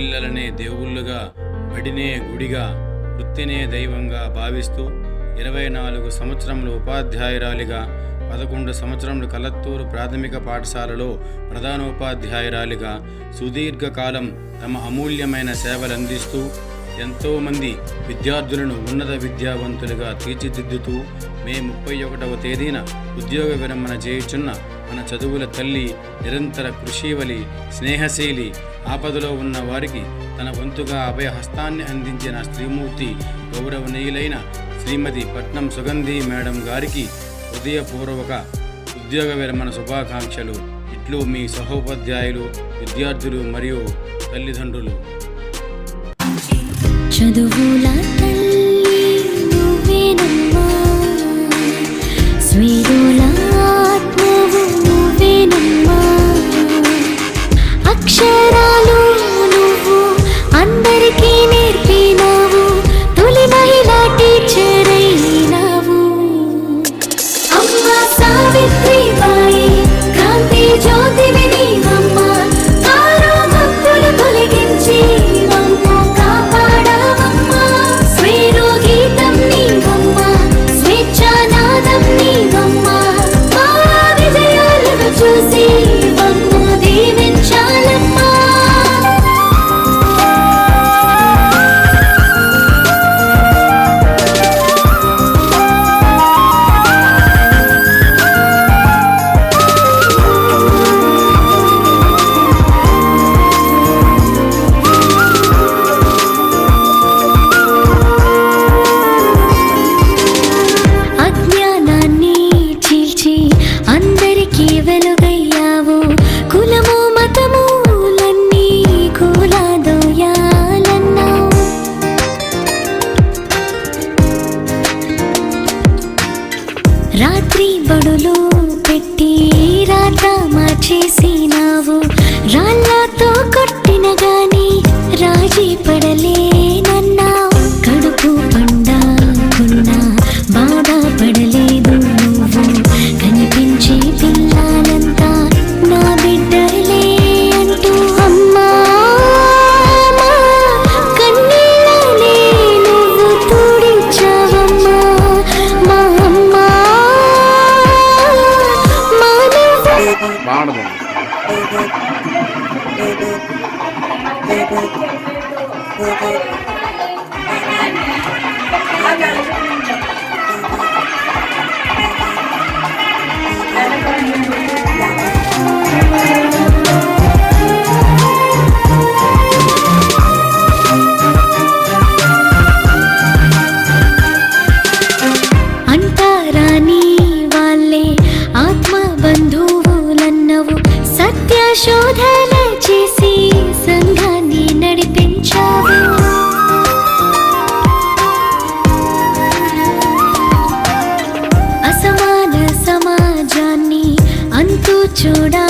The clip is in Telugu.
పిల్లలనే దేవుళ్ళుగా బడినే గుడిగా వృత్తినే దైవంగా భావిస్తూ ఇరవై నాలుగు సంవత్సరములు ఉపాధ్యాయురాలిగా పదకొండు సంవత్సరములు కలత్తూరు ప్రాథమిక పాఠశాలలో ప్రధానోపాధ్యాయురాలిగా సుదీర్ఘకాలం తమ అమూల్యమైన సేవలందిస్తూ ఎంతోమంది విద్యార్థులను ఉన్నత విద్యావంతులుగా తీర్చిదిద్దుతూ మే ముప్పై ఒకటవ తేదీన ఉద్యోగ విరమణ చేయుచున్న మన చదువుల తల్లి నిరంతర కృషివలి స్నేహశీలి ఆపదలో ఉన్న వారికి తన వంతుగా అభయహస్తాన్ని అందించిన శ్రీమూర్తి గౌరవనీయులైన శ్రీమతి పట్నం సుగంధి మేడం గారికి హృదయపూర్వక ఉద్యోగ విరమణ శుభాకాంక్షలు. ఇట్లు మీ సహోపాధ్యాయులు విద్యార్థులు మరియు తల్లిదండ్రులు. చదువుల రాత్రి పెట్టి రాత మార్చేసినావు. రాళ్ళతో కొట్టిన గాని రాజీ పడలే. Thank you. సత్య శోధన చేసి సంఘాన్ని నడిపించావు. అసమాన సమాజాన్ని అంతు చూడా